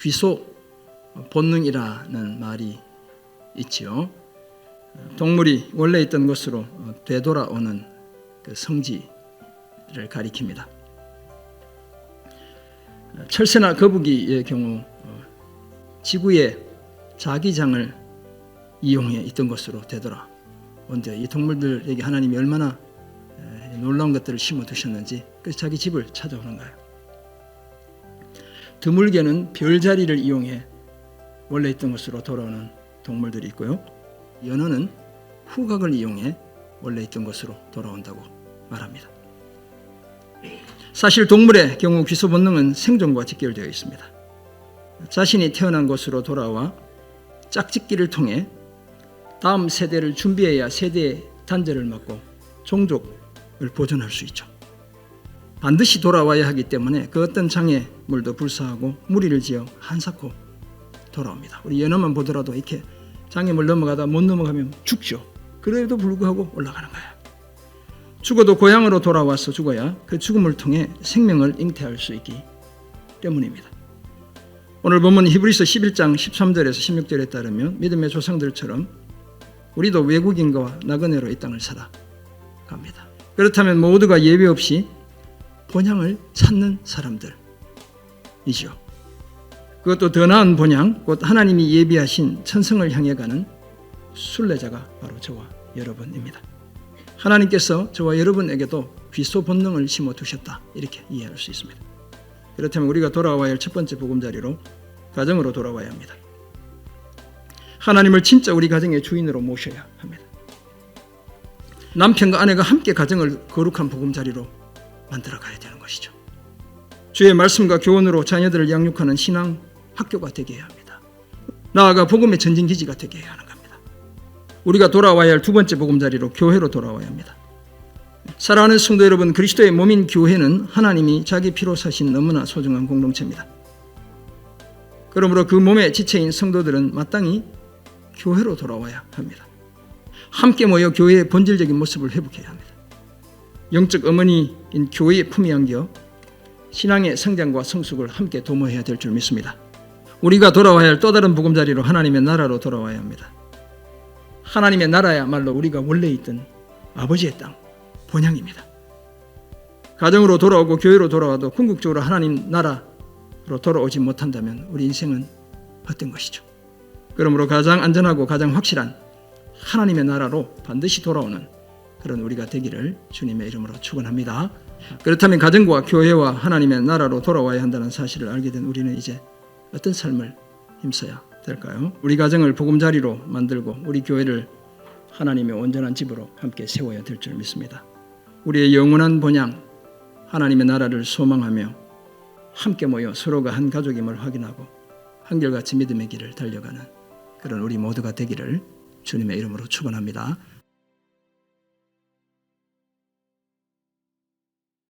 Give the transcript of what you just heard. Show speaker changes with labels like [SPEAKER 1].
[SPEAKER 1] 귀소 본능이라는 말이 있지요. 동물이 원래 있던 곳으로 되돌아오는 그 성지를 가리킵니다. 철새나 거북이의 경우 어, 지구의 자기장을 이용해 있던 곳으로 되돌아온데 이 동물들에게 하나님이 얼마나 에, 놀라운 것들을 심어 두셨는지 그래서 자기 집을 찾아오는 거예요. 드물게는 별자리를 이용해 원래 있던 곳으로 돌아오는 동물들이 있고요. 연어는 후각을 이용해 원래 있던 곳으로 돌아온다고 말합니다. 사실 동물의 경우 귀소 본능은 생존과 직결되어 있습니다. 자신이 태어난 곳으로 돌아와 짝짓기를 통해 다음 세대를 준비해야 세대의 단절을 막고 종족을 보존할 수 있죠. 반드시 돌아와야 하기 때문에 그 어떤 장애물도 불사하고 무리를 지어 한사코 돌아옵니다. 우리 연어만 보더라도 이렇게 장애물 넘어가다 못 넘어가면 죽죠. 그래도 불구하고 올라가는 거야. 죽어도 고향으로 돌아와서 죽어야 그 죽음을 통해 생명을 잉태할 수 있기 때문입니다. 오늘 본문 히브리서 11장 13절에서 16절에 따르면 믿음의 조상들처럼 우리도 외국인과 나그네로 이 땅을 살아 갑니다. 그렇다면 모두가 예외 없이 본향을 찾는 사람들이죠. 그것도 더 나은 본향, 곧 하나님이 예비하신 천성을 향해 가는 순례자가 바로 저와 여러분입니다. 하나님께서 저와 여러분에게도 귀소 본능을 심어 두셨다 이렇게 이해할 수 있습니다. 그렇다면 우리가 돌아와야 할 첫 번째 보금자리로 가정으로 돌아와야 합니다. 하나님을 진짜 우리 가정의 주인으로 모셔야 합니다. 남편과 아내가 함께 가정을 거룩한 보금자리로 만들어 가야 되는 것이죠. 주의 말씀과 교훈으로 자녀들을 양육하는 신앙 학교가 되게 해야 합니다. 나아가 복음의 전진 기지가 되게 해야 하는 겁니다. 우리가 돌아와야 할 두 번째 보금자리로 교회로 돌아와야 합니다. 사랑하는 성도 여러분, 그리스도의 몸인 교회는 하나님이 자기 피로 사신 너무나 소중한 공동체입니다. 그러므로 그 몸의 지체인 성도들은 마땅히 교회로 돌아와야 합니다. 함께 모여 교회의 본질적인 모습을 회복해야 합니다. 영적 어머니인 교회의 품에 안겨 신앙의 성장과 성숙을 함께 도모해야 될 줄 믿습니다. 우리가 돌아와야 할 또 다른 보금자리로 하나님의 나라로 돌아와야 합니다. 하나님의 나라야말로 우리가 원래 있던 아버지의 땅, 본향입니다. 가정으로 돌아오고 교회로 돌아와도 궁극적으로 하나님 나라로 돌아오지 못한다면 우리 인생은 헛된 것이죠. 그러므로 가장 안전하고 가장 확실한 하나님의 나라로 반드시 돌아오는 그런 우리가 되기를 주님의 이름으로 축원합니다. 그렇다면 가정과 교회와 하나님의 나라로 돌아와야 한다는 사실을 알게 된 우리는 이제 어떤 삶을 힘써야 될까요? 우리 가정을 보금자리로 만들고 우리 교회를 하나님의 온전한 집으로 함께 세워야 될 줄 믿습니다. 우리의 영원한 본향 하나님의 나라를 소망하며 함께 모여 서로가 한 가족임을 확인하고 한결같이 믿음의 길을 달려가는 그런 우리 모두가 되기를 주님의 이름으로 축원합니다.